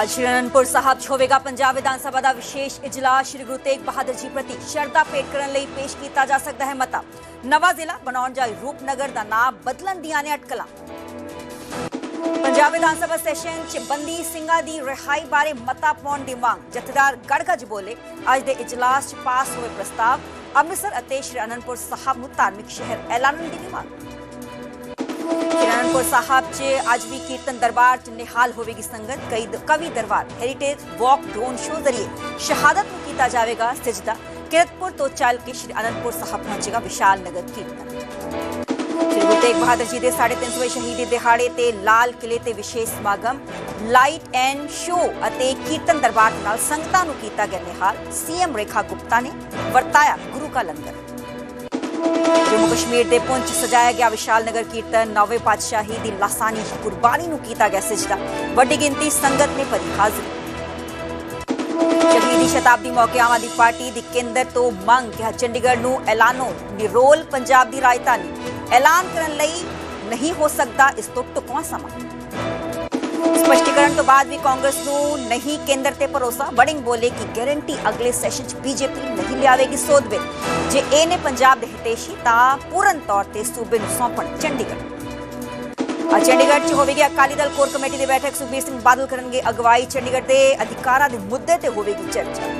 ਅੱਜ ਸ਼੍ਰੀ ਅਨੰਦਪੁਰ ਸਾਹਿਬ 'ਚ ਹੋਵੇਗਾ ਪੰਜਾਬ ਵਿਧਾਨ ਸਭਾ ਦਾ ਵਿਸ਼ੇਸ਼ ਇਜਲਾਸ। ਸ਼੍ਰੀ ਗੁਰੂ ਤੇਗ ਬਹਾਦਰ ਜੀ ਪ੍ਰਤੀ ਸ਼ਰਧਾ ਭੇਟ ਕਰਨ ਲਈ ਪੇਸ਼ ਕੀਤਾ ਜਾ ਸਕਦਾ ਹੈ ਮਤਾ। ਨਵਾਂ ਜ਼ਿਲ੍ਹਾ ਬਣਾਉਣ ਜਾਈ ਰੂਪਨਗਰ ਦਾ ਨਾਮ ਬਦਲਣ ਦੀਆਂ ਨੇ ਅਟਕਲਾਂ। ਪੰਜਾਬ ਵਿਧਾਨ ਸਭਾ ਸੈਸ਼ਨ 'ਚ ਬੰਦੀ ਸਿੰਘਾਂ ਦੀ ਰਿਹਾਈ ਬਾਰੇ ਮਤਾ ਪਾਉਣ ਦੀ ਮੰਗ। ਜਥੇਦਾਰ ਗੜਗੜ ਬੋਲੇ, ਅੱਜ ਦੇ ਇਜਲਾਸ 'ਚ ਪਾਸ ਹੋਏ ਪ੍ਰਸਤਾਵ ਅੰਮ੍ਰਿਤਸਰ ਅਤੇ ਸ਼੍ਰੀ ਅਨੰਦਪੁਰ ਸਾਹਿਬ ਨੂੰ ਧਾਰਮਿਕ ਸ਼ਹਿਰ ਐਲਾਨਣ ਦੀ ਮੰਗ। ਸ਼੍ਰੀ ਸਾਹਿਬ 'ਚ ਅੱਜ ਵੀ ਕੀਰਤਨ ਦਰਬਾਰ 'ਚ ਨਿਹਾਲ ਹੋਵੇਗੀ ਸੰਗਤ। ਕਈ ਕਵੀ ਦਰਬਾਰ ਹੈਰੀਟੇਜ ਵਾਕ ਡਰੋਨ ਸ਼ੋਅ ਜ਼ਰੀਏ ਸ਼ਹਾਦਤ ਨੂੰ ਕੀਤਾ ਜਾਵੇਗਾ ਸਜਦਾ। ਕਿਰਤਪੁਰ ਤੋਂ ਚੱਲ ਕੇ ਸ਼੍ਰੀ ਅਨੰਦਪੁਰ ਸਾਹਿਬ ਪਹੁੰਚੇਗਾ ਵਿਸ਼ਾਲ ਨਗਰ ਕੀਰਤਨ। ਸ਼੍ਰੀ ਗੁਰੂ ਤੇਗ ਬਹਾਦਰ ਜੀ ਦੇ 350ਵੇਂ ਸ਼ਹੀਦੀ ਦਿਹਾੜੇ ਤੇ ਲਾਲ ਕਿਲੇ ਤੇ ਵਿਸ਼ੇਸ਼ ਸਮਾਗਮ ਲਾਈਟ ਐਂਡ ਸ਼ੋਅ ਅਤੇ ਕੀਰਤਨ ਦਰਬਾਰ ਨਾਲ ਸੰਗਤਾਂ ਨੂੰ ਕੀਤਾ ਗਿਆ ਨਿਹਾਲ। ਸੀਐਮ ਰੇਖਾ ਗੁਪਤਾ ਨੇ ਵਰਤਾਇਆ ਗੁਰੂ ਕਾ ਲੰਗਰ। ਜੰਮੂ ਕਸ਼ਮੀਰ ਦੇ ਪੁੰਛ ਸਜਾਇਆ ਗਿਆ ਵਿਸ਼ਾਲ ਨਗਰ ਕੀਰਤਨ, ਨੌਵੇਂ ਪਾਤਸ਼ਾਹੀ ਦੀ ਲਾਸਾਨੀ ਕੁਰਬਾਨੀ ਨੂੰ ਕੀਤਾ ਗਿਆ ਸਜਦਾ। ਵੱਡੀ ਗਿਣਤੀ ਸੰਗਤ ਨੇ ਭਰੀ ਹਾਜ਼ਰੀ। ਸ਼ਹੀਦੀ ਸ਼ਤਾਬਦੀ ਮੌਕੇ ਆਮ ਆਦਮੀ ਪਾਰਟੀ ਦੀ ਕੇਂਦਰ ਤੋਂ ਮੰਗ ਕਿ ਚੰਡੀਗੜ੍ਹ ਨੂੰ ਐਲਾਨੋ, ਨਿਰੋਲ ਪੰਜਾਬ ਦੀ ਰਾਜਧਾਨੀ। ਐਲਾਨ ਕਰਨ ਲਈ ਨਹੀਂ ਹੋ ਸਕਦਾ ਇਸ ਤੋਂ ਟੁਕਵਾ ਸਮਾਂ। ਸਪਸ਼ਟੀਕਰਨ ਤੋਂ ਬਾਅਦ ਵੀ ਕਾਂਗਰਸ ਨੂੰ ਨਹੀਂ ਕੇਂਦਰ ਤੇ ਭਰੋਸਾ, ਵੜਿੰਗ ਬੋਲੇ ਕਿ ਗਾਰੰਟੀ ਅਗਲੇ ਸੈਸ਼ਨ 'ਚ ਬੀਜੇਪੀ ਨਹੀਂ ਲਿਆਵੇਗੀ ਸੋਧ ਬਿੱਲ ਜੇ ਇਹ ਨੇ ਪੰਜਾਬ ਦੇ ਹਿਤੇਸ਼ੀ ਤਾਂ ਪੂਰਨ ਤੌਰ ਤੇ ਸੂਬੇ ਨੂੰ ਸੌਂਪਣ ਚੰਡੀਗੜ੍ਹ। ਅੱਜ ਚੰਡੀਗੜ੍ਹ 'ਚ ਹੋਵੇਗੀ ਅਕਾਲੀ ਦਲ ਕੋਰ ਕਮੇਟੀ ਦੀ ਬੈਠਕ, ਸੁਖਬੀਰ ਸਿੰਘ ਬਾਦਲ ਕਰਨਗੇ ਅਗਵਾਈ, ਚੰਡੀਗੜ੍ਹ ਦੇ ਅਧਿਕਾਰਾਂ ਦੇ ਮੁੱਦੇ ਤੇ ਹੋਵੇਗੀ ਚਰਚਾ।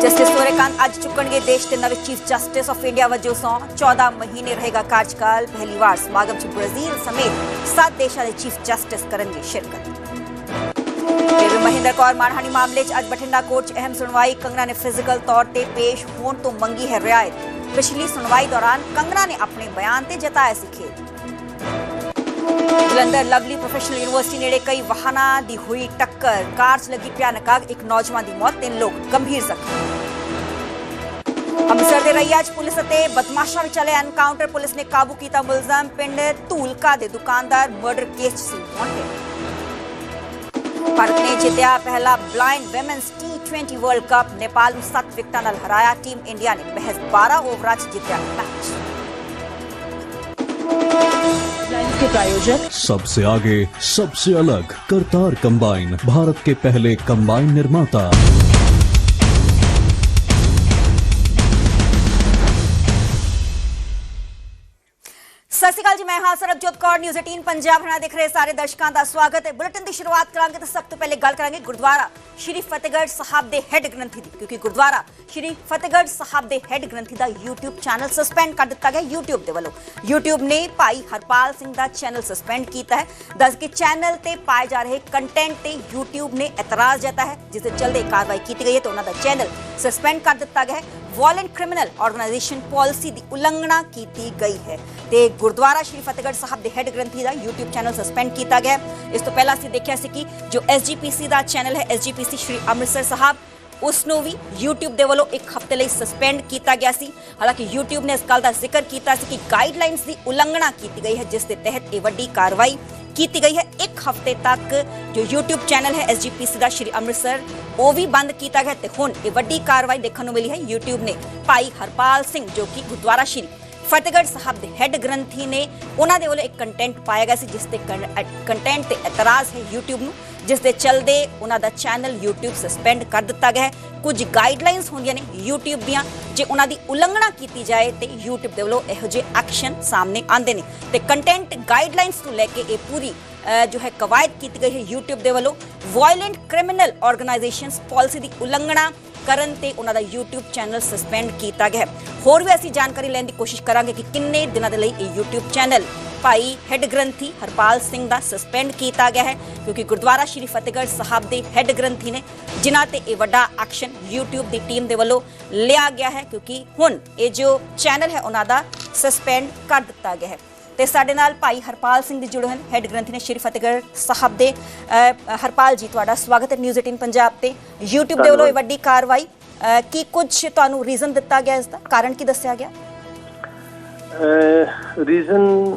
ਜਸਟਿਸ ਸੂਰਯਕਾਂਤ ਅੱਜ ਚੁੱਕਣਗੇ ਦੇਸ਼ ਦੇ ਨਵੇਂ ਚੀਫ ਜਸਟਿਸ ਆਫ ਇੰਡੀਆ ਵਜੋਂ ਸੌਂ 14 ਮਹੀਨੇ ਰਹੇਗਾ ਕਾਰਜਕਾਲ। ਪਹਿਲੀ ਵਾਰ ਸਮਾਗਮ 'ਚ ਬ੍ਰਾਜ਼ੀਲ ਸਮੇਤ ਸੱਤ ਦੇਸ਼ਾਂ ਦੇ ਚੀਫ ਜਸਟਿਸ ਕਰਨਗੇ ਸ਼ਿਰਕਤ। ਮਹਿੰਦਰ ਕੌਰ ਮਾਨਹਾਨੀ ਮਾਮਲੇ 'ਚ ਅੱਜ ਬਠਿੰਡਾ ਕੋਰਟ 'ਚ ਅਹਿਮ ਸੁਣਵਾਈ। ਕੰਗਣਾ ਨੇ ਫਿਜ਼ੀਕਲ ਤੌਰ ਤੇ ਪੇਸ਼ ਹੋਣ ਤੋਂ ਮੰਗੀ ਹੈ ਰਿਆਇਤ। ਪਿਛਲੀ ਸੁਣਵਾਈ ਦੌਰਾਨ ਕੰਗਣਾ ਨੇ ਆਪਣੇ ਬਿਆਨ ਤੇ ਜਤਾਇਆ ਸੀ ਖੇਦ ਜਲੰਧਰ ਲਵਲੀ ਪ੍ਰੋਫੈਸ਼ਨਲ ਯੂਨੀਵਰਸਿਟੀ ਨੇੜੇ ਕਈ ਵਾਹਨਾਂ ਦੀ ਹੋਈ ਟੱਕਰ ਕਾਰ 'ਚ ਲੱਗੀ ਭਿਆਨਕ ਅੱਗ ਇੱਕ ਨੌਜਵਾਨ ਦੀ ਮੌਤ ਤਿੰਨ ਲੋਕ ਗੰਭੀਰ ਜ਼ਖਮੀ ਅੰਮ੍ਰਿਤਸਰ ਦੇ ਰਈਆ ਪੁਲਿਸ ਅਤੇ ਬਦਮਾਸ਼ਾਂ ਵਿੱਚ ਐਨਕਾਊਂਟਰ ਪੁਲਿਸ ਨੇ ਕਾਬੂ ਕੀਤਾ ਮੁਲਜ਼ਮ ਪਿੰਡ ਧੂਲਕਾ ਦੇ ਦੁਕਾਨਦਾਰ ਮਰਡਰ ਕੇਸ ਸੀ ਵਾਂਟਡ ਭਾਰਤ ਨੇ ਜਿੱਤਿਆ ਪਹਿਲਾ ਬਲਾਈਂਡ ਵੈਮਨਸ ਟੀ20 ਵਰਲਡ ਕੱਪ ਨੇਪਾਲ ਨੂੰ 7 ਵਿਕਟਾਂ ਨਾਲ ਹਰਾਇਆ ਟੀਮ ਇੰਡੀਆ ਨੇ ਬਹਿਸ 12 ਓਵਰਾਂ 'ਚ ਜਿੱਤਿਆ ਮੈਚ लाइन के प्रायोजक सबसे आगे सबसे अलग करतार कंबाइन भारत के पहले कंबाइन निर्माता ਸਤਿ ਸ਼੍ਰੀ ਅਕਾਲ ਜੀ, ਮੈਂ ਹਾਂ ਸਰਬਜੋਤ ਕੌਰ ਨਿਊਜ਼ 18 ਪੰਜਾਬ ਹਣਾ ਦੇਖ ਰਹੇ ਸਾਰੇ ਦਰਸ਼ਕਾਂ ਦਾ ਸਵਾਗਤ ਹੈ। ਬੁਲੇਟਿਨ ਦੀ ਸ਼ੁਰੂਆਤ ਕਰਾਂਗੇ ਤਾਂ ਸਭ ਤੋਂ ਪਹਿਲੇ ਗੱਲ ਕਰਾਂਗੇ ਗੁਰਦੁਆਰਾ ਸ਼੍ਰੀ ਫਤਿਹਗੜ੍ਹ ਸਾਹਿਬ ਦੇ ਹੈੱਡ ਗ੍ਰੰਥੀ ਦੀ, ਕਿਉਂਕਿ ਗੁਰਦੁਆਰਾ ਸ਼੍ਰੀ ਫਤਿਹਗੜ੍ਹ ਸਾਹਿਬ ਦੇ ਹੈੱਡ ਗ੍ਰੰਥੀ ਦਾ YouTube ਚੈਨਲ ਸਸਪੈਂਡ ਕਰ ਦਿੱਤਾ ਗਿਆ YouTube ਦੇ ਵੱਲੋਂ। YouTube ਨੇ ਭਾਈ ਹਰਪਾਲ ਸਿੰਘ ਦਾ ਚੈਨਲ ਸਸਪੈਂਡ ਕੀਤਾ ਹੈ। ਦੱਸ ਕਿ ਚੈਨਲ ਤੇ ਪਾਏ ਜਾ ਰਹੇ ਕੰਟੈਂਟ ਤੇ YouTube ਨੇ ਇਤਰਾਜ਼ ਜਤਾ ਹੈ, ਜਿਸ ਦੇ ਚਲਦੇ ਕਾਰਵਾਈ ਕੀਤੀ ਗਈ ਹੈ ਤੇ ਉਹਨਾਂ ਦਾ ਚੈਨਲ ਸਸਪੈਂਡ ਕਰ ਦਿੱਤਾ ਗਿਆ ਹੈ। ਵਾਇਲੈਂਟ ਕ੍ਰਿਮੀਨਲ ਆਰਗੇਨਾਈਜੇਸ਼ਨ ਪਾਲਿਸੀ ਦੀ ਉਲੰਘਣਾ ਕੀਤੀ ਗਈ ਹੈ। ਤੇ ਗੁਰਦੁਆਰਾ ਸ਼੍ਰੀ ਫਤਿਹਗੜ੍ਹ ਸਾਹਿਬ ਦੇ ਹੈੱਡ ਗ੍ਰੰਥੀ ਦਾ YouTube ਚੈਨਲ ਸਸਪੈਂਡ ਕੀਤਾ ਗਿਆ ਇਸ ਤੋਂ ਪਹਿਲਾਂ ਅਸੀਂ ਦੇਖਿਆ ਸੀ ਕਿ ਜੋ SGPC ਦਾ ਚੈਨਲ ਹੈ SGPC ਸ਼੍ਰੀ ਅੰਮ੍ਰਿਤਸਰ ਸਾਹਿਬ ਉਸ ਨੂੰ ਵੀ YouTube ਦੇ ਵੱਲੋਂ ਇੱਕ ਹਫ਼ਤੇ ਲਈ ਸਸਪੈਂਡ ਕੀਤਾ ਗਿਆ ਸੀ। ਹਾਲਾਂਕਿ YouTube ਨੇ ਇਸ ਗੱਲ ਦਾ ਜ਼ਿਕਰ ਕੀਤਾ ਸੀ ਕਿ ਗਾਈਡਲਾਈਨਸ ਦੀ ਉਲੰਘਣਾ ਕੀਤੀ ਗਈ ਹੈ, ਜਿਸ ਦੇ ਤਹਿਤ ਇਹ ਵੱਡੀ ਕਾਰਵਾਈ ਕੀਤੀ ਗਈ ਹੈ ਇੱਕ ਹਫ਼ਤੇ ਤੱਕ। ਜੋ YouTube ਚੈਨਲ ਹੈ SGPC ਦਾ ਸ਼੍ਰੀ ਅੰਮ੍ਰਿਤਸਰ, ਉਹ ਵੀ ਬੰਦ ਕੀਤਾ ਗਿਆ ਤੇ ਹੁਣ ਇਹ ਵੱਡੀ ਕਾਰਵਾਈ ਦੇਖਣ ਨੂੰ ਮਿਲੀ ਹੈ YouTube ਨੇ। ਭਾਈ ਹਰਪਾਲ ਸਿੰਘ, ਜੋ ਕਿ ਗੁਰਦੁਆਰਾ ਸ਼੍ਰੀ ਫਤਿਹਗੜ੍ਹ ਸਾਹਿਬ ਦੇ ਹੈੱਡ ਗ੍ਰੰਥੀ ਨੇ, ਉਹਨਾਂ ਦੇ ਵੱਲੋਂ ਇੱਕ ਕੰਟੈਂਟ ਪਾਇਆ ਗਿਆ ਸੀ, ਜਿਸ ਤੇ ਕੰਟੈਂਟ ਤੇ ਇਤਰਾਜ਼ ਹੈ YouTube ਨੂੰ, ਜਿਸ ਦੇ ਚਲਦੇ ਉਹਨਾਂ ਦਾ ਚੈਨਲ YouTube ਸਸਪੈਂਡ ਕਰ ਦਿੱਤਾ ਗਿਆ ਹੈ। ਕੁਝ ਗਾਈਡਲਾਈਨਸ ਹੁੰਦੀਆਂ ਨੇ YouTube ਦੀਆਂ ਜੇ ਉਹਨਾਂ ਦੀ ਉਲੰਘਣਾ ਕੀਤੀ ਜਾਏ ਤੇ YouTube ਦੇ ਵੱਲੋਂ ਇਹੋ ਜਿਹੇ ਐਕਸ਼ਨ ਸਾਹਮਣੇ ਆਉਂਦੇ ਨੇ। ਤੇ ਕੰਟੈਂਟ ਗਾਈਡਲਾਈਨਸ ਨੂੰ ਲੈ ਕੇ ਇਹ ਪੂਰੀ ਅ, ਜੋ ਹੈ ਕਵਾਇਦ ਕੀਤੀ ਗਈ ਹੈ YouTube ਦੇ ਵੱਲੋਂ ਵਾਇਲੈਂਟ ਕ੍ਰਿਮੀਨਲ ਆਰਗੇਨਾਈਜੇਸ਼ਨਸ ਪਾਲਿਸੀ ਦੀ ਉਲੰਘਣਾ ਕਰਨ ਤੇ ਉਹਨਾਂ ਦਾ YouTube ਚੈਨਲ ਸਸਪੈਂਡ ਕੀਤਾ ਗਿਆ ਹੋਰ ਵੀ ਅਸੀਂ ਜਾਣਕਾਰੀ ਲੈਣ ਦੀ ਕੋਸ਼ਿਸ਼ ਕਰਾਂਗੇ ਕਿ ਕਿੰਨੇ ਦਿਨਾਂ ਦੇ ਲਈ ਇਹ YouTube ਚੈਨਲ ਭਾਈ ਹੈੱਡ ਗ੍ਰੰਥੀ ਹਰਪਾਲ ਸਿੰਘ ਦਾ ਸਸਪੈਂਡ ਕੀਤਾ ਗਿਆ ਹੈ ਕਿਉਂਕਿ ਗੁਰਦੁਆਰਾ ਸ਼੍ਰੀ ਫਤਿਹਗੜ੍ਹ ਸਾਹਿਬ ਦੇ ਹੈੱਡ ਗ੍ਰੰਥੀ ਨੇ ਜਿਨ੍ਹਾਂ ਤੇ ਇਹ ਵੱਡਾ ਐਕਸ਼ਨ YouTube ਦੀ ਟੀਮ ਦੇ ਵੱਲੋਂ ਲਿਆ ਗਿਆ ਹੈ ਕਿਉਂਕਿ ਹੁਣ ਇਹ ਜੋ ਚੈਨਲ ਹੈ ਉਹਨਾਂ ਦਾ ਸਸਪੈਂਡ ਕਰ ਦਿੱਤਾ ਗਿਆ ਹੈ। ਤੇ ਸਾਡੇ ਨਾਲ ਭਾਈ ਹਰਪਾਲ ਸਿੰਘ ਜੀ ਜੁੜੇ ਹਨ ਹੈੱਡ ਗ੍ਰੰਥੀ ਨੇ ਸ਼੍ਰੀ ਫਤਿਹਗੜ੍ਹ ਸਾਹਿਬ ਦੇ ਹਰਪਾਲ ਜੀ ਤੁਹਾਡਾ ਸਵਾਗਤ ਹੈ ਨਿਊਜ਼ 18 ਪੰਜਾਬ ਤੇ। YouTube ਦੇ ਵੱਲੋਂ ਇਹ ਵੱਡੀ ਕਾਰਵਾਈ ਕੀ ਕੁਝ ਤੁਹਾਨੂੰ ਰੀਜ਼ਨ ਦਿੱਤਾ ਗਿਆ ਇਸ ਦਾ? ਕਾਰਨ ਕੀ ਦੱਸਿਆ ਗਿਆ? ਰੀਜ਼ਨ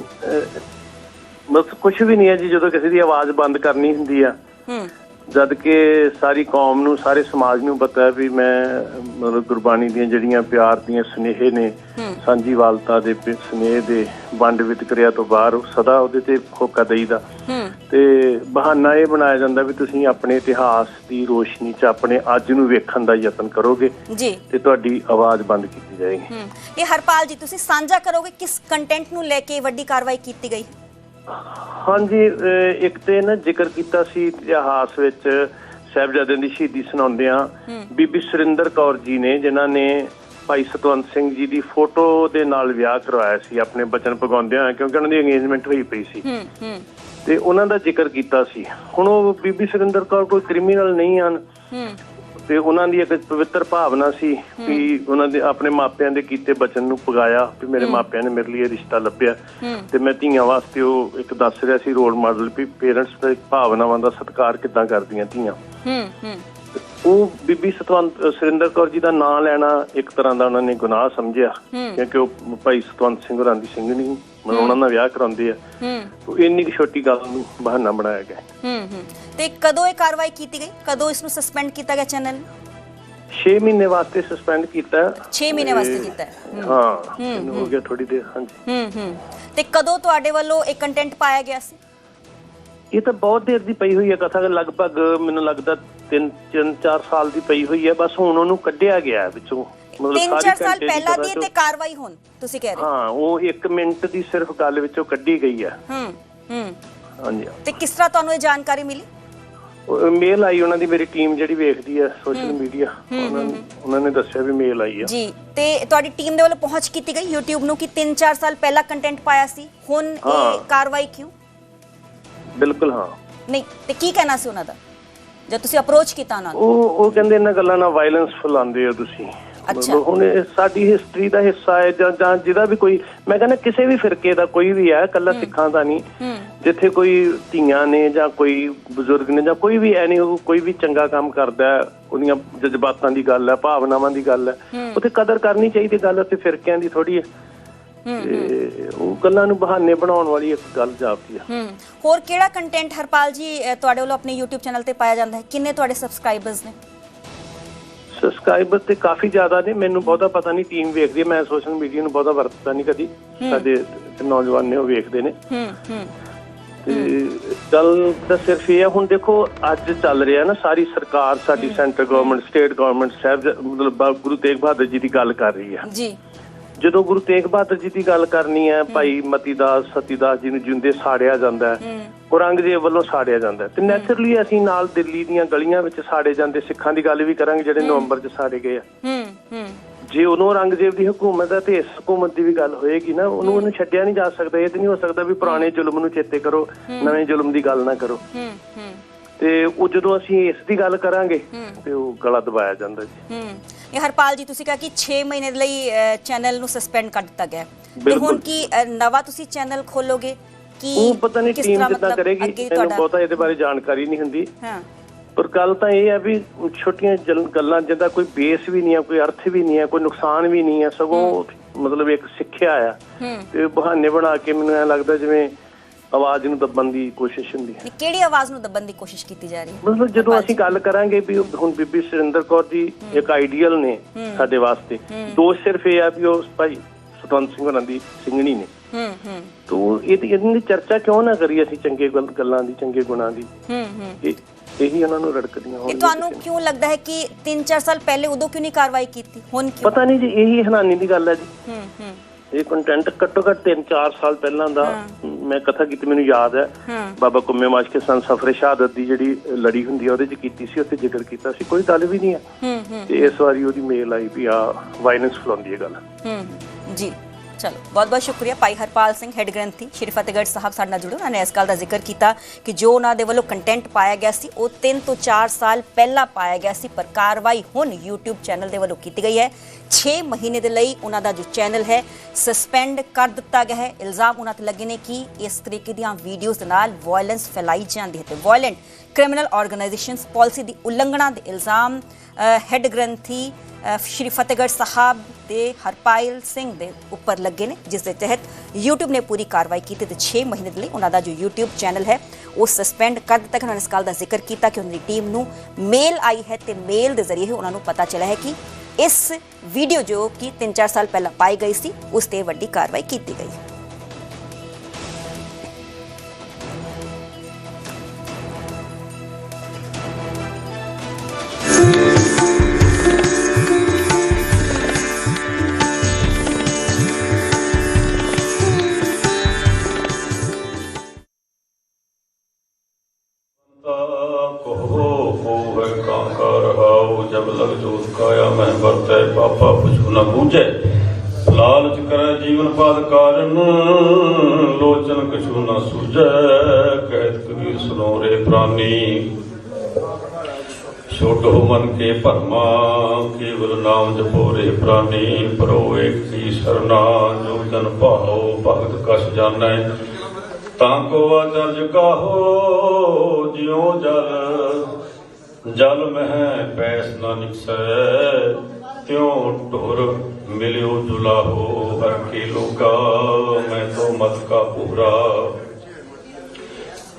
ਬਸ ਕੁਝ ਵੀ ਨਹੀਂ ਹੈ ਜੀ, ਜਦੋਂ ਕਿਸੇ ਦੀ ਆਵਾਜ਼ ਬੰਦ ਕਰਨੀ ਹੁੰਦੀ ਆ। ਹੂੰ। ਜਦ ਕਿ ਸਾਰੀ ਕੌਮ ਨੂੰ ਸਾਰੇ ਸਮਾਜ ਨੂੰ ਪਤਾ ਹੈ ਵੀ ਮੈਂ ਮਤਲਬ ਗੁਰਬਾਣੀ ਦੀਆਂ ਜਿਹੜੀਆਂ ਪਿਆਰ ਦੀਆਂ ਸਨੇਹੇ ਨੇ ਸਾਂਝੀਵਾਲਤਾ ਦੇ ਸਨੇਹ ਦੇ ਵੰਡ ਵਿਤਕਰਿਆ ਤੋਂ ਬਾਹਰ ਸਦਾ ਉਹਦੇ ਤੇ ਹੋਕਾ ਦੇਈਦਾ। ਤੇ ਬਹਾਨਾ ਇਹ ਬਣਾਇਆ ਜਾਂਦਾ ਵੀ ਤੁਸੀਂ ਆਪਣੇ ਇਤਿਹਾਸ ਦੀ ਰੋਸ਼ਨੀ 'ਚ ਆਪਣੇ ਅੱਜ ਨੂੰ ਵੇਖਣ ਦਾ ਯਤਨ ਕਰੋਗੇ ਤੇ ਤੁਹਾਡੀ ਆਵਾਜ਼ ਬੰਦ ਕੀਤੀ ਜਾਏਗੀ। ਇਹ ਹਰਪਾਲ ਜੀ ਤੁਸੀਂ ਸਾਂਝਾ ਕਰੋਗੇ ਕਿਸ ਕੰਟੈਂਟ ਨੂੰ ਲੈ ਕੇ ਵੱਡੀ ਕਾਰਵਾਈ ਕੀਤੀ ਗਈ? ਹਾਂਜੀ ਇੱਕ ਤੇ ਨਾ ਜ਼ਿਕਰ ਕੀਤਾ ਸੀ ਇਤਿਹਾਸ ਵਿੱਚ ਸਾਹਿਬਜ਼ਾਦਿਆਂ ਦੀ ਸ਼ਹੀਦੀ ਸੁਣਾਉਂਦਿਆਂ ਬੀਬੀ ਸੁਰਿੰਦਰ ਕੌਰ ਜੀ ਨੇ ਜਿਨ੍ਹਾਂ ਨੇ ਭਾਈ ਸਤਵੰਤ ਸਿੰਘ ਜੀ ਦੀ ਫੋਟੋ ਦੇ ਨਾਲ ਵਿਆਹ ਕਰਵਾਇਆ ਸੀ ਆਪਣੇ ਬਚਨ ਪਗਾਉਂਦਿਆਂ ਕਿਉਂਕਿ ਉਹਨਾਂ ਦੀ ਅੰਗੇਜਮੈਂਟ ਹੋਈ ਪਈ ਸੀ। ਤੇ ਉਹਨਾਂ ਦਾ ਜ਼ਿਕਰ ਕੀਤਾ ਸੀ। ਹੁਣ ਉਹ ਬੀਬੀ ਸੁਰਿੰਦਰ ਕੌਰ ਕੋਈ ਕ੍ਰਿਮੀਨਲ ਨਹੀਂ ਹਨ। ਤੇ ਉਹਨਾਂ ਦੀ ਇੱਕ ਪਵਿੱਤਰ ਭਾਵਨਾ ਸੀ ਕਿ ਉਹਨਾਂ ਦੇ ਆਪਣੇ ਮਾਪਿਆਂ ਦੇ ਕੀਤੇ ਬਚਨ ਨੂੰ ਪਗਾਇਆ ਵੀ ਮੇਰੇ ਮਾਪਿਆਂ ਨੇ ਮੇਰੇ ਲਈ ਇਹ ਰਿਸ਼ਤਾ ਲੱਭਿਆ। ਤੇ ਮੈਂ ਧੀਆਂ ਵਾਸਤੇ ਉਹ ਇੱਕ ਦੱਸ ਰਿਹਾ ਸੀ ਰੋਲ ਮਾਡਲ ਵੀ ਪੇਰੈਂਟਸ ਦਾ ਭਾਵਨਾਵਾਂ ਦਾ ਸਤਿਕਾਰ ਕਿੱਦਾਂ ਕਰਦੀਆਂ ਧੀਆਂ। ਹੂੰ ਹੂੰ। ਉਹ ਬੀਬੀ ਸਤਵੰਤ ਸੁਰਿੰਦਰ ਕੌਰ ਜੀ ਦਾ ਨਾਮ ਲੈਣਾ ਇੱਕ ਤਰ੍ਹਾਂ ਦਾ ਉਹਨਾਂ ਨੇ ਗੁਨਾਹ ਸਮਝਿਆ। ਕਿਉਂਕਿ ਉਹ ਭਾਈ ਸਤਵੰਤ ਸਿੰਘ ਹੋਰਾਂ ਦੀ ਸਿੰਘਣੀ ਉਹਨਾਂ ਨਾਲ ਵਿਆਹ ਕਰਾਉਂਦੇ ਆ। ਹੂੰ। ਉਹ ਇੰਨੀ ਕੁ ਛੋਟੀ ਗੱਲ ਨੂੰ ਬਹਾਨਾ ਬਣਾਇਆ ਗਿਆ। ਹੂੰ ਹੂੰ। ਤੇ ਕਦੋਂ ਇਹ ਕਾਰਵਾਈ ਕੀਤੀ ਗਈ? ਕਦੋਂ ਇਸ ਨੂੰ ਸਸਪੈਂਡ ਕੀਤਾ ਗਿਆ ਚੈਨਲ 6 ਮਹੀਨੇ ਵਾਸਤੇ ਸਸਪੈਂਡ ਕੀਤਾ। 6 ਮਹੀਨੇ ਵਾਸਤੇ ਤੇ- ਕੀਤਾ। ਹੈ। ਹਾਂ ਇਹਨੂੰ ਹੋ ਗਿਆ ਥੋੜੀ ਦੇਰ ਹਾਂਜੀ। ਹੂੰ ਹੂੰ। ਤੇ ਕਦੋਂ ਤੁਹਾਡੇ ਵੱਲੋਂ ਇਹ ਕੰਟੈਂਟ ਪਾਇਆ ਗਿਆ ਸੀ? ਇਹ ਤਾਂ ਬਹੁਤ ਦੇਰ ਦੀ ਪਈ ਹੋਈ ਹੈ ਕਥਾ ਲਗਭਗ ਮੈਨੂੰ ਲੱਗਦਾ 3 3 4 ਸਾਲ ਦੀ ਪਈ ਹੋਈ ਹੈ ਬਸ ਹੁਣ ਉਹਨੂੰ ਕੱਢਿਆ ਗਿਆ ਵਿੱਚੋਂ। ਮਤਲਬ 3-4 ਸਾਰੀ ਸਾਲ ਪਹਿਲਾਂ ਦੀ ਤੇ ਕਾਰਵਾਈ ਹੁਣ ਤੁਸੀਂ ਕਹਿ ਰਹੇ ਹੋ? ਹਾਂ ਉਹ 1 ਮਿੰਟ ਦੀ ਸਿਰਫ ਗੱਲ ਵਿੱਚੋਂ ਕੱਢੀ ਗਈ ਹੈ। ਹੂੰ ਹੂੰ। ਹਾਂਜੀ। ਤੇ ਕਿਸ ਤਰ੍ਹਾਂ ਤੁਹਾਨੂੰ ਇਹ ਜਾਣਕਾਰੀ ਮਿਲੀ? ਮੇਲ ਆਈ ਉਹਨਾਂ ਦੀ ਮੇਰੀ ਟੀਮ ਜਿਹੜੀ ਵੇਖਦੀ ਹੈ ਸੋਸ਼ਲ ਮੀਡੀਆ ਉਹਨਾਂ ਨੇ ਉਹਨਾਂ ਨੇ ਦੱਸਿਆ ਵੀ ਮੇਲ ਆਈ ਹੈ ਜੀ ਤੇ ਤੁਹਾਡੀ ਟੀਮ ਦੇ ਵੱਲੋਂ ਪਹੁੰਚ ਕੀਤੀ ਗਈ YouTube ਨੂੰ ਕਿ 3-4 ਸਾਲ ਪਹਿਲਾਂ ਕੰਟੈਂਟ ਪਾਇਆ ਸੀ ਹੁਣ ਇਹ। ਕਾਰਵਾਈ ਕਿਉਂ? ਬਿਲਕੁਲ ਹਾਂ। ਨਹੀਂ ਤੇ ਕੀ ਕਹਿਣਾ ਸੀ ਉਹਨਾਂ ਦਾ? ਜਦ ਤੁਸੀਂ ਅਪਰੋਚ ਕੀਤਾ ਉਹਨਾਂ ਨੂੰ? ਉਹ ਉਹ ਕਹਿੰਦੇ ਇਹਨਾਂ ਗੱਲਾਂ ਨਾਲ ਵਾਇਲੈਂਸ ਫੈਲਾਉਂਦੇ ਹੋ ਤੁਸੀਂ। ਅੱਛਾ। ਮਤਲਬ ਹੁਣ ਇਹ ਸਾਡੀ ਹਿਸਟਰੀ ਦਾ ਹਿੱਸਾ ਹੈ ਜਾਂ ਜਾਂ ਜਿਹਦਾ ਵੀ ਕੋਈ ਮੈਂ ਕਹਿੰਦਾ ਕਿਸੇ ਵੀ ਫਿਰਕੇ ਦਾ ਕੋਈ ਵੀ ਹੈ ਕੱਲਾ ਸਿੱਖਾਂ ਦਾ ਨਹੀਂ। ਜਿੱਥੇ ਕੋਈ ਧੀਆਂ ਨੇ ਜਾਂ ਕੋਈ ਬਜ਼ੁਰਗ ਨੇ ਜਾਂ ਕੋਈ ਵੀ ਐ ਨਹੀਂ ਉਹ ਕੋਈ ਵੀ ਚੰਗਾ ਕੰਮ ਕਰਦਾ ਹੈ ਉਹਦੀਆਂ ਜਜ਼ਬਾਤਾਂ ਦੀ ਗੱਲ ਹੈ ਭਾਵਨਾਵਾਂ ਦੀ ਗੱਲ ਹੈ। ਉੱਥੇ ਕਦਰ ਕਰਨੀ ਚਾਹੀਦੀ ਗੱਲ ਉੱਥੇ ਫਿਰਕਿਆਂ ਦੀ ਥੋੜੀ ਹੈ। ਤੇ ਉਹ ਗੱਲਾਂ ਨੂੰ ਬਹਾਨੇ ਬਣਾਉਣ ਵਾਲੀ ਇੱਕ ਗੱਲ ਜਾਪਦੀ ਹੈ ਹੂੰ। ਹੋਰ ਕਿਹੜਾ ਕੰਟੈਂਟ ਹਰਪਾਲ ਜੀ ਤੁਹਾਡੇ ਵੱਲੋਂ ਆਪਣੇ YouTube ਚੈਨਲ ਤੇ ਪਾਇਆ ਜਾਂਦਾ ਹੈ? ਕਿੰਨੇ ਤੁਹਾਡੇ ਸਬਸਕ੍ਰਾਈਬਰਸ ਨੇ? ਸਬਸਕ੍ਰਾਈਬਰ ਤੇ ਕਾਫੀ ਜ਼ਿਆਦਾ ਨੇ। ਮੈਨੂੰ ਬਹੁਤਾ ਪਤਾ ਨਹੀਂ ਟੀਮ ਵੇਖਦੀ ਹੈ ਮੈਂ ਸੋਸ਼ਲ ਮੀਡੀਆ ਨੂੰ ਬਹੁਤਾ ਵਰਤਦਾ ਨਹੀਂ ਕਦੀ। ਸਾਡੇ ਨੌਜਵਾਨ ਨੇ ਉਹ ਵੇਖਦੇ ਨੇ। ਹੂੰ ਹੂੰ। ਤੇ ਗੱਲ ਤਾਂ ਸਿਰਫ ਇਹ ਹੁਣ ਦੇਖੋ ਅੱਜ ਚੱਲ ਰਿਹਾ ਨਾ ਸਾਰੀ ਸਰਕਾਰ ਸਾਡੀ ਸੈਂਟਰ ਗਵਰਨਮੈਂਟ ਸਟੇਟ ਗਵਰਨਮੈਂਟ ਸਾਹਿਬ ਮਤਲਬ ਗੁਰੂ ਤੇਗ ਬਹਾਦਰ ਜੀ ਦੀ ਗੱਲ ਕਰ ਰਹੀ ਹੈ ਜੀ। ਜਦੋਂ ਗੁਰੂ ਤੇਗ ਬਹਾਦਰ ਜੀ ਦੀ ਗੱਲ ਕਰਨੀ ਹੈ ਭਾਈ ਮਤੀਦਾਸ ਸਤੀਦਾਸ ਜੀ ਨੂੰ ਜਿਉਂਦੇ ਸਾੜਿਆ ਜਾਂਦਾ ਹੈ ਔਰੰਗਜ਼ੇਬ ਵੱਲੋਂ ਸਾੜਿਆ ਜਾਂਦਾ ਤੇ ਨੈਚੁਰਲੀ ਅਸੀਂ ਨਾਲ ਦਿੱਲੀ ਦੀਆਂ ਗਲੀਆਂ ਵਿੱਚ ਸਾੜੇ ਜਾਂਦੇ ਸਿੱਖਾਂ ਦੀ ਗੱਲ ਵੀ ਕਰਾਂਗੇ ਜਿਹੜੇ ਨਵੰਬਰ 'ਚ ਸਾੜੇ ਗਏ ਆ। ਹੂੰ ਹੂੰ। ਜੇ ਉਹਨੂੰ ਔਰੰਗਜ਼ੇਬ ਦੀ ਹਕੂਮਤ ਹੈ ਤੇ ਇਸ ਹਕੂਮਤ ਦੀ ਵੀ ਗੱਲ ਹੋਏਗੀ ਨਾ ਉਹਨੂੰ ਉਹਨੂੰ ਛੱਡਿਆ ਨਹੀਂ ਜਾ ਸਕਦਾ ਇਹ ਤੇ ਨਹੀਂ ਹੋ ਸਕਦਾ ਵੀ ਪੁਰਾਣੇ ਜ਼ੁਲਮ ਨੂੰ ਚੇਤੇ ਕਰੋ ਨਵੇਂ ਜ਼ੁਲਮ ਦੀ ਗੱਲ ਨਾ ਕਰੋ। ਹੂੰ ਹੂੰ। ਤੇ ਉਹ ਜਦੋਂ ਅਸੀਂ ਇਸ ਦੀ ਗੱਲ ਕਰਾਂਗੇ ਤੇ ਉਹ ਗਲਾ ਦਬਾਇਆ ਜਾਂਦਾ ਜੀ। ਹੂੰ। ਇਹ ਹਰਪਾਲ ਜੀ ਤੁਸੀਂ ਕਿਹਾ ਕਿ 6 ਮਹੀਨੇ ਦੇ ਲਈ ਚੈਨਲ ਨੂੰ ਸਸਪੈਂਡ ਕਰ ਦਿੱਤਾ ਗਿਆ। ਤੇ। ਹੁਣ ਕੀ ਨਵਾਂ ਤੁਸੀਂ ਚੈਨਲ ਖੋਲੋਗੇ? ਕੀ ਉਹ ਪਤਾ ਨਹੀਂ ਟੀਮ ਕਿੱਦਾਂ ਕਰੇਗੀ ਮੈਨੂੰ ਬਹੁਤਾ ਇਹਦੇ ਬਾਰੇ ਜਾਣਕਾਰੀ ਨਹੀਂ ਹੁੰਦੀ। ਹਾਂ। ਪਰ ਗੱਲ ਤਾਂ ਇਹ ਹੈ ਵੀ ਛੋਟੀਆਂ ਗੱਲਾਂ ਜਿਹਦਾ ਕੋਈ ਬੇਸ ਵੀ ਨਹੀਂ ਹੈ ਕੋਈ ਅਰਥ ਵੀ ਨਹੀਂ ਹੈ ਕੋਈ ਨੁਕਸਾਨ ਵੀ ਨਹੀਂ ਹੈ ਸਗੋਂ ਮਤਲਬ ਇੱਕ ਸਿੱਖਿਆ ਆ। ਤੇ ਬਹਾਨੇ ਬਣਾ ਕੇ ਮੈਨੂੰ ਐ ਲੱਗਦਾ ਜਿਵੇਂ ਆਵਾਜ਼ ਨੂੰ ਦੱਬਣ ਦੀ ਕੋਸ਼ਿਸ਼ ਹੁੰਦੀ ਹੈ। ਕਿਹੜੀ ਆਵਾਜ਼ ਨੂੰ ਦੱਬਣ ਦੀ ਕੋਸ਼ਿਸ਼ ਕੀਤੀ ਜਾ ਰਹੀ ਹੈ? ਮਤਲਬ ਜਦੋਂ ਅਸੀਂ ਗੱਲ ਕਰਾਂਗੇ ਵੀ ਹੁਣ ਬੀਬੀ ਸੁਰਿੰਦਰ ਕੌਰ ਜੀ ਇੱਕ ਆਈਡੀਅਲ ਨੇ ਸਾਡੇ ਵਾਸਤੇ। ਦੋਸ਼ ਸਿਰਫ ਇਹ ਆ ਵੀ ਉਹ ਭਾਈ ਸਤਵੰਤ ਸਿੰਘ ਹੋਰਾਂ ਦੀ ਸਿੰਘਣੀ ਨੇ। ਹੂੰ ਹੂੰ। ਤੋ ਇਹਦੀ ਇਹਨਾਂ ਦੀ ਚਰਚਾ ਕਿਉਂ ਨਾ ਕਰੀ ਅਸੀਂ ਚੰਗੇ ਗੱਲ- ਦੀ ਚੰਗੇ ਗੁਣਾਂ ਦੀ? ਹੂੰ ਹੂੰ। ਇਹ ਉਹਨਾਂ ਨੂੰ ਰੜਕਦੀਆਂ ਹੋਣਗੀਆਂ ਤੁਹਾਨੂੰ। ਕਿਉਂ ਲੱਗਦਾ ਹੈ ਕਿ 3-4 ਸਾਲ ਪਹਿਲੇ ਉਦੋਂ ਕਿਉਂ ਨਹੀਂ ਕਾਰਵਾਈ ਕੀਤੀ? ਹੁਣ ਕਿਉਂ? ਪਤਾ ਨਹੀਂ ਜੀ ਇਹੀ ਹੈਰਾਨੀ ਦੀ ਗੱਲ ਹੈ ਜੀ। ਹੂੰ ਹੂੰ। ਇਹ ਕੰਟੈਂਟ ਘੱਟੋ ਘੱਟ 3-4 ਸਾਲ ਪਹਿਲਾਂ ਦਾ। ਮੈਂ ਕਥਾ ਕੀਤੀ ਮੈਨੂੰ ਯਾਦ ਹੈ। ਬਾਬਾ ਕੁੰਮੇ ਮਾਸ਼ ਕੇ ਸੰਨ ਸਫਰੇ ਸ਼ਹਾਦਤ ਦੀ ਜਿਹੜੀ ਲੜੀ ਹੁੰਦੀ ਹੈ ਉਹਦੇ 'ਚ ਕੀਤੀ ਸੀ ਉੱਥੇ ਜ਼ਿਕਰ ਕੀਤਾ ਸੀ। ਕੋਈ ਗੱਲ ਵੀ ਨਹੀਂ ਹੈ। ਤੇ ਇਸ ਵਾਰੀ ਉਹਦੀ ਮੇਲ ਆਈ ਵੀ ਆ ਵਾਇਲੈਂਸ ਫਲਾਉਂਦੀ ਹੈ ਗੱਲ। ਹੂੰ। ਜੀ। ਚਲੋ, ਬਹੁਤ ਬਹੁਤ ਸ਼ੁਕਰੀਆ ਭਾਈ ਹਰਪਾਲ ਸਿੰਘ ਹੈਡ ਗ੍ਰੰਥੀ, ਸ਼੍ਰੀ ਫਤਿਹਗੜ੍ਹ ਸਾਹਿਬ ਸਾਡੇ ਨਾਲ ਜੁੜੇ ਉਹਨਾਂ ਨੇ ਇਸ ਗੱਲ ਦਾ ਜ਼ਿਕਰ ਕੀਤਾ ਕਿ ਜੋ ਉਹਨਾਂ ਦੇ ਵੱਲੋਂ ਕੰਟੈਂਟ ਪਾਇਆ ਗਿਆ ਸੀ, ਉਹ 3 ਤੋਂ 4 ਸਾਲ ਪਹਿਲਾਂ ਪਾਇਆ ਗਿਆ ਸੀ, ਪਰ ਕਾਰਵਾਈ ਹੁਣ YouTube ਚੈਨਲ ਦੇ ਵੱਲੋਂ ਕੀਤੀ ਗਈ ਹੈ। 6 ਮਹੀਨੇ ਦੇ ਲਈ ਉਹਨਾਂ ਦਾ ਜੋ ਚੈਨਲ ਹੈ ਸਸਪੈਂਡ ਕਰ ਦਿੱਤਾ ਗਿਆ ਹੈ। ਇਲਜ਼ਾਮ ਉਹਨਾਂ ਤੇ ਲੱਗੇ ਨੇ ਕਿ ਇਸ ਤਰੀਕੇ ਦੀਆਂ ਵੀਡੀਓਜ਼ ਦੇ ਨਾਲ ਵਾਇਲੈਂਸ ਫੈਲਾਈ ਜਾਂਦੀ ਹੈ ਤੇ ਵਾਇਲੈਂਟ ਕ੍ਰਿਮੀਨਲ ਆਰਗੇਨਾਈਜੇਸ਼ਨਸ ਪਾਲਿਸੀ ਦੀ ਉਲੰਘਣਾ ਦੇ ਇਲਜ਼ਾਮ ਹੈੱਡ ਗ੍ਰੰਥੀ ਸ਼੍ਰੀ ਫਤਿਹਗੜ੍ਹ ਸਾਹਿਬ ਦੇ ਹਰਪਾਲ ਸਿੰਘ ਦੇ ਉੱਪਰ ਲੱਗੇ ਨੇ, ਜਿਸ ਦੇ ਤਹਿਤ YouTube ਨੇ ਪੂਰੀ ਕਾਰਵਾਈ ਕੀਤੀ ਤੇ 6 ਮਹੀਨੇ ਦੇ ਲਈ ਉਹਨਾਂ ਦਾ ਜੋ YouTube ਚੈਨਲ ਹੈ, ਉਹ ਸਸਪੈਂਡ ਕਰ ਦਿੱਤਾ ਕਿ ਉਹਨਾਂ ਨੇ ਇਸ ਗੱਲ ਦਾ ਜ਼ਿਕਰ ਕੀਤਾ ਕਿ ਉਹਨਾਂ ਦੀ ਟੀਮ ਨੂੰ ਮੇਲ ਆਈ ਹੈ ਤੇ ਮੇਲ ਦੇ ਜ਼ਰੀਏ ਹੀ ਉਹਨਾਂ ਨੂੰ ਪਤਾ ਚੱਲਿਆ ਹੈ ਕਿ ਇਸ ਵੀਡੀਓ ਜੋ ਕਿ 3-4 ਸਾਲ ਪਹਿਲਾਂ ਪਾਈ ਗਈ ਸੀ, ਉਸ ਤੇ ਵੱਡੀ ਕਾਰਵਾਈ ਕੀਤੀ ਗਈ ਹੈ। ਕੇ ਭਰਮਾ, ਕੇਵਲ ਨਾਮ ਜਪੋ ਰੇ ਪ੍ਰਾਨੀ ਪਰੋ ਏਕ ਹੀ ਸਰਨਾ, ਜੋ ਜਨ ਭਾਉ, ਭਗਤ ਕਛ ਜਾਣੈ। ਤਾਂ ਕੋ ਅਚਰਜ ਕਾਹੋ, ਜਿਉ ਜਲ ਜਲ ਮਹਿ ਪੈਸ ਨਾ ਨਿਕਸੈ। ਤਿਉ ਢੁਰ ਮਿਲਿਓ ਜੁਲਾਹੋ, ਹਰ ਕੇ ਲੋਕਾ, ਮੈਂ ਤੋ ਮਤ ਕਾ ਪੂਰਾ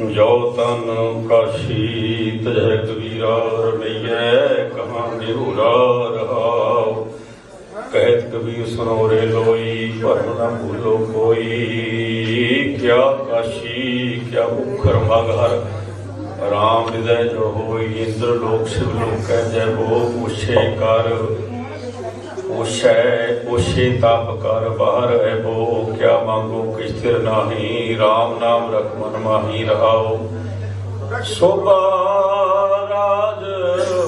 ਜੋ ਤਨ ਕਾਸ਼ੀ ਤਜੈ ਕਬੀਰਾ ਰਮਈਐ ਕਹਾਂ ਨਿਹੂਰਾ ਰਹਾਉ। ਕਹਿਤ ਕਬੀਰ ਸੁਨੋ ਰੇ ਲੋਈ, ਭਰਮ ਨਾ ਭੂਲੋ ਕੋਈ। ਕਿਆ ਕਾਸ਼ੀ, ਕਿਆ ਮੁਖਰ ਮਗਹਰ ਰਾਮ ਹਿਰਦੈ ਜੋ ਹੋਈ, ਇੰਦਰ ਲੋਕ ਸ਼ਿਵ ਲੋਕੈ ਜੈ ਬੋ ਉਛੇ ਕਰ। ਉਛੈ ਉਛੇ ਤਪ ਕਰ, ਬਾਹਰ ਹੈ ਬੋ। ਕਿਆ ਮੰਗੋ ਕਿਛ ਤਿਰ ਨਾਹੀ? RAM ਨਾਮ ਰਖ ਮਨ ਮਾਹੀ ਰਹਾਓ। ਸੋਭਾ ਰਾਜ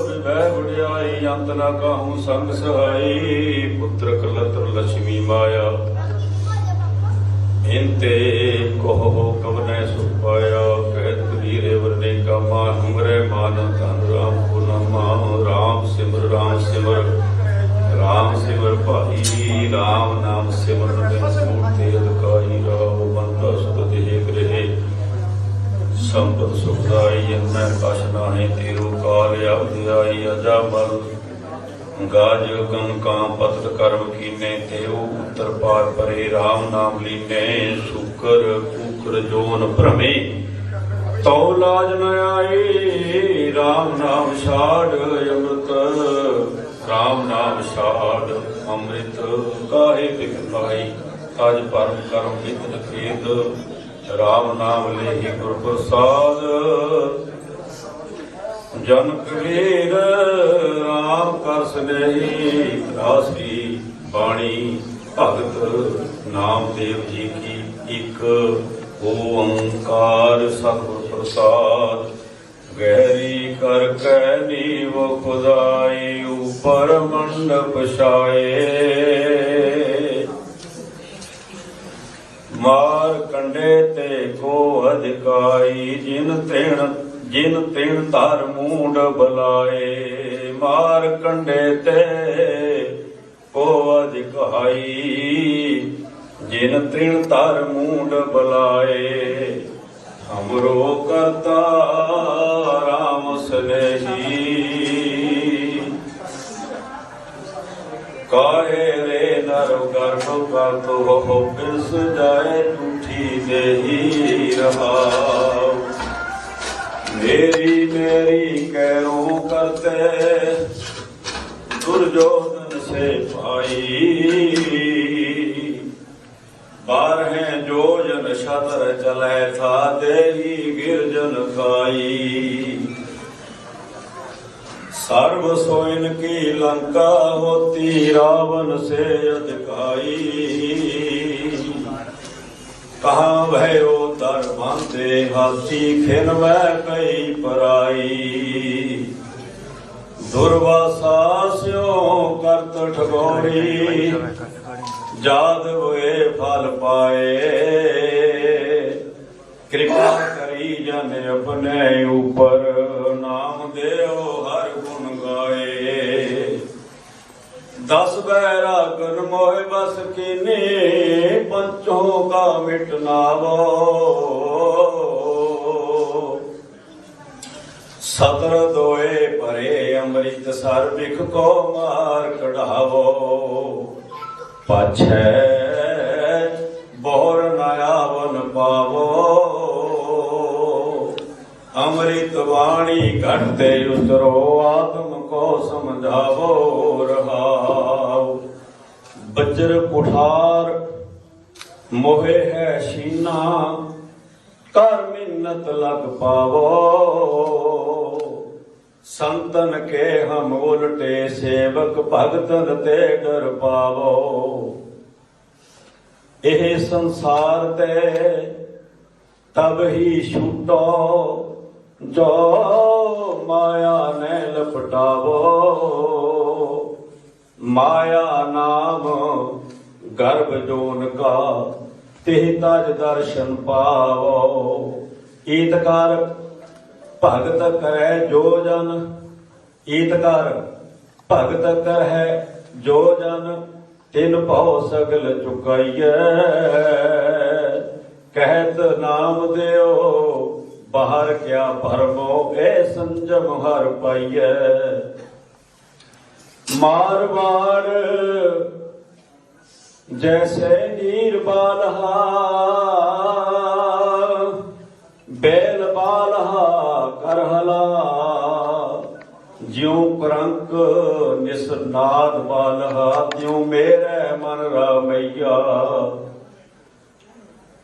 ਵਿਵੈ ਵਡਿਆਈ, ਅੰਤ ਨਾ ਕਾਹੂ ਸੰਗ ਸਹਾਈ। ਪੁੱਤਰ ਕਲਤਰ ਲక్ష్ਮੀ ਮਾਇਆ। ਇੰਤੇ ਕੋਹ ਕਵਨੈ ਸੁਖ ਪਾਇਆ ਕਹਿ ਗਾਜ ਗੰ ਕਾਂ ਪਤਤ ਕਰਮ ਕੀਨੇ ਤੇਉ ਉਤਰ ਪਾਰ ਪਰੇ RAM ਨਾਮ ਲੀਨੇ, ਸ਼ੁਕਰ ਕੁਕਰ ਜੋਨ ਭ੍ਰਮੇ। ਤਉ ਲਾਜ ਨ ਆਈ RAM ਨਾਮ ਛਾੜ ਅੰਮ੍ਰਿਤ। RAM ਨਾਮ ਛਾੜ ਅੰਮ੍ਰਿਤ ਕਾਹੇ ਬਿਨ ਪਾਈ? ਤਜ ਪਰਮ ਕਰਮ ਵਿਦ ਖੇਦ RAM ਨਾਮ ਲੇਹੀ ਗੁਰ ਪ੍ਰਸਾਦ। ਜਨ ਕਬੀਰ ਕਰ ਸਨੇਹੀ ਰਾਸੀ ਬਾਣੀ, ਭਗਤ ਨਾਮਦੇਵ ਜੀ ਕੀ ਇੱਕ, ਓੰਕਾਰ ਸਤਿਗੁਰ ਪ੍ਰਸਾਦ। ਗਹਿਰੀ ਕਰ ਕੈ ਨੀਵ ਖੁਦਾਈ, ਉਪਰ ਮੰਡਪ ਛਾਏ। ਮਾਰ ਕੰਡੇ ਤੇ ਕੋ ਅਧਿਕਾਈ, ਜਿਨ ਤੇਣ ਜਿਨ ਤੇਣ ਧਰ ਮੂੰਡ ਬਲਾਏ। ਮਾਰ ਕੰਡੇ ਤੇ ਕੋ ਅਧਿਕਾਈ ਜਿਨ ਤ੍ਰਿਣ ਤਰ ਮੂੰਡ ਬਲਾਏ ਹਮਰੋ ਕਰਤਾ ਰਾਮ ਸਨੇਹੀ। ਕਾਹੇ ਰੇ ਨਰ ਗਰਭ ਕਰਤ ਹੋ ਬਿਸ ਜਾਏ ਟੂਠੀ ਦੇਹੀ ਰਹਾਉ। ਮੇਰੀ ਮੇਰੀ ਕੈਰੋਂ ਕਰਤੇ ਜੋਤਨ ਸੇ ਭਾਈ। ਬਾਰ ਹੈ ਜੋ ਜਨ ਸ਼ਤਰ ਚਲੇ ਥਾ ਦੇਹੀ ਗਿਰਜਨ ਖਾਈ। ਸਰਬ ਸੋਇਨ ਕੀ ਲੰਕਾ ਹੋਤੀ ਰਾਵਣ ਸੇ ਅਧਿਕਾਈ। ਕਹਾ ਭਇਓ ਦਰ ਬੰਦੇ ਹਾਥੀ ਖਿਨ ਵੈ ਕਈ ਪਰਾਈ। ਦੁਰਵਾਸਾ ਸਿਓ ਕਰਤ ਠਗੋੜੀ ਜਾਦ ਹੋਏ ਫਲ ਪਾਏ। ਕਿਰਪਾ ਕਰੀ ਜਨ ਆਪਣੇ ਉਪਰ, ਨਾਮ ਦੇਓ ਹਰ ਗੁਣ ਗਾਏ। ਦਸ ਬਹਿਰਾ ਕਰਨ ਮੋਹਿ ਬਸ ਕੀਨੇ, ਪੰਚੋ ਕਾ ਮਿਟ ਨਾਵੋ। ਸਤਰ ਦੋਏ ਭਰੇ ਅੰਮ੍ਰਿਤ ਸਰ ਬਿਖ ਕੋ ਮਾਰ ਕਢਾਵੋ। ਪਾਛੈ ਬੋਰ ਨਾਇਆਵਨ ਪਾਵੋ। ਅੰਮ੍ਰਿਤ ਬਾਣੀ ਘਟਤੇ ਉਤਰੋ, ਆਤਮ ਕੋ ਸਮਝਾਵੋ ਰਹਾਉ। ਬੱਜਰ ਕੁਠਾਰ ਮੋਹੇ ਹੈ ਸ਼ੀਨਾ ਕਰ ਮਿੰਨਤ ਲਗ ਪਾਵੋ। ਸੰਤਨ ਕੇ ਹਮ ਉਲਟੇ ਸੇਵਕ ਭਗਤਨ ਤੇ ਕਰ ਪਾਵੋ। ਇਹ ਸੰਸਾਰ ਤੇ ਤਬ ਹੀ ਛੁਟੋ, ਜੋ ਮਾਇਆ ਨੇ ਲਪਟਾਵੋ। ਮਾਇਆ ਨਾਮ ਗਰਭ ਜੋਨ ਕਾ, ਤਿਹ ਤਜ ਦਰਸ਼ਨ ਪਾਵੋ। ਈਤ ਭਗਤ ਕਰੈ ਜੋ ਜਨ, ਈਤ ਕਰ। ਭਗਤ ਕਰੈ ਜੋ ਜਨ, ਤਿਨ ਭਉ ਸਗਲ ਚੁਕਾਈਐ। ਕਹਿਤ ਨਾਮ ਦਿਓ, ਬਾਹਰ ਕਿਆ ਭਰਮੋ ਏ ਸੰਜਮ ਹਰ ਪਾਈਐ। ਮਾਰਵਾੜ ਜੈਸੇ ਨੀਰ ਬਾਲਹਾ। ਕਰਹਲਾ ਜਿਉ ਕਰੰਕ ਨਿਸਨਾਦ ਬਾਲਹਾ, ਤਿਉ ਮੇਰੇ ਮਨ ਰਮਈਆ।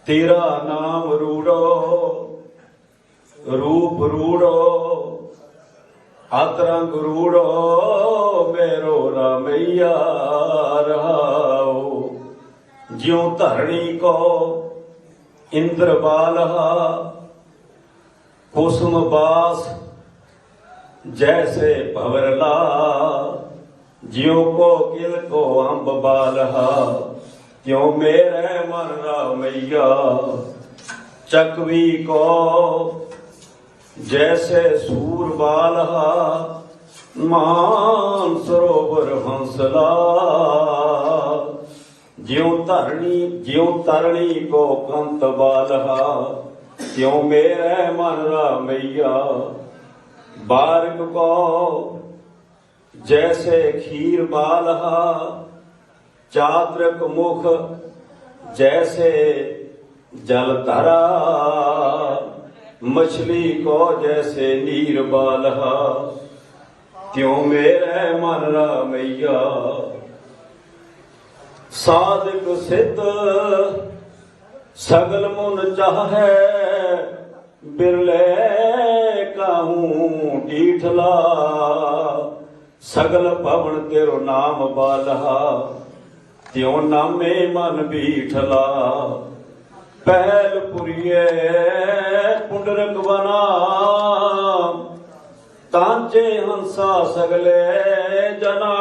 ਤੇਰਾ ਨਾਮ ਰੂੜੋ, ਰੂਪ ਰੂੜੋ ਅਤਰੰਗ ਰੂੜੋ, ਮੇਰੋ ਰਮਈਆ ਰਹਾਉ। ਜਿਉ ਧਰਣੀ ਕੋ ਇੰਦਰ ਬਾਲਹਾ ਕੁਸਮ ਬਾਸ ਜੈਸੇ ਭਵਰਲਾ ਜਿਉ ਕੋ ਕਿਲ ਕੋ ਅੰਬ ਬਾਲਹਾ ਤਿਉ ਮੇਰੇ ਮਨ ਰਾਮਈਆ ਚਕਵੀ ਕੋ ਜੈਸੇ ਸੂਰ ਬਾਲਹਾ ਮਾਨ ਸਰੋਵਰ ਹੰਸਲਾ ਜਿਉ ਧਰਣੀ ਜਿਉ ਤਰਣੀ ਕੋ ਕੰਤ ਬਾਲਹਾ ਤਿਉ ਮੇਰੇ ਮਨ ਰਾਮਈਆ ਬਾਰਕ ਕੋ ਜੈਸੇ ਖੀਰ ਬਾਲਹਾ ਚਾਤਰਕ ਮੁਖ ਜੈਸੇ ਜਲ ਧਰਾ ਮਛਲੀ ਕੋ ਜੈਸੇ ਨੀਰ ਬਾਲਹਾ ਤਿਉ ਮੇਰੇ ਮਨ ਰਾਮਈਆ ਸਾਧਕ ਸਿੱਧ ਸਗਲ ਮੁਨ ਚਾਹੈ ਬਿਰਲੇ ਕਾਹੂ ਢੀਠਲਾ, ਸਗਲ ਭਵਨ ਤੇਰੋ ਨਾਮ ਬਾਲਹਾ, ਤਿਉ ਨਾਮੇ ਮਨ ਬੀਠਲਾ। ਪਹਿਲ ਪੁਰੀਏ ਪੁੰਡਰਕ ਬਨਾ ਤਾਂਚੇ ਹੰਸਾ ਸਗਲੇ ਜਨਾ।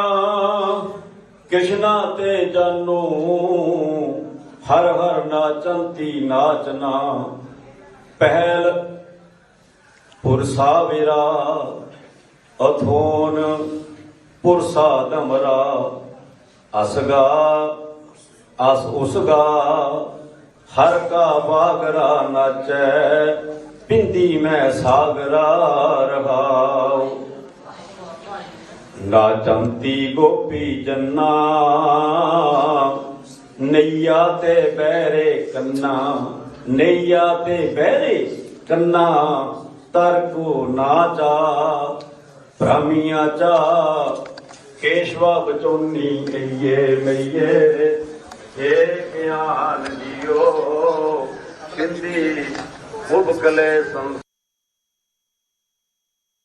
ਕਿਸ਼ਨਾ ਤੇ ਜਾਨੂ, ਹਰ ਹਰ ਨਾਚੰਤੀ ਨਾਚਨਾ ਪਹਿਲ ਪੁਰਸਾ ਵੇਰਾ, ਅਥੋਨ ਪੁਰਸਾ ਦਮਰਾ, ਅਸਗਾ, ਅਸ ਉਸਗਾ, ਹਰ ਕਾ ਬਾਗਰਾ ਨਾਚੈ, ਪਿੰਦੀ ਮੈਂ ਸਾਗਰਾ ਰਹਾਉ। ਨਾਚੰਤੀ ਗੋਪੀ ਜੰਨਾ, ਨਈਆ ਤੇ ਬਹਿਰੇ ਕੰਨਾ। ਨਈਆ ਤੇ ਬਹਿਰੇ ਕੰਨਾ ਤਰ ਕੋ ਨਾਚਾ ਭ੍ਰਮੀਆਂ ਚਾ, ਕੇਸ਼ਵਾ ਬਚੋਨੀ ਕਈਏ ਮਈਏ। ਏ ਗਿਆਨ ਜੀਓ ਸਿੰਧੀ ਉਬਕਲੇ ਸੰਸਾਰ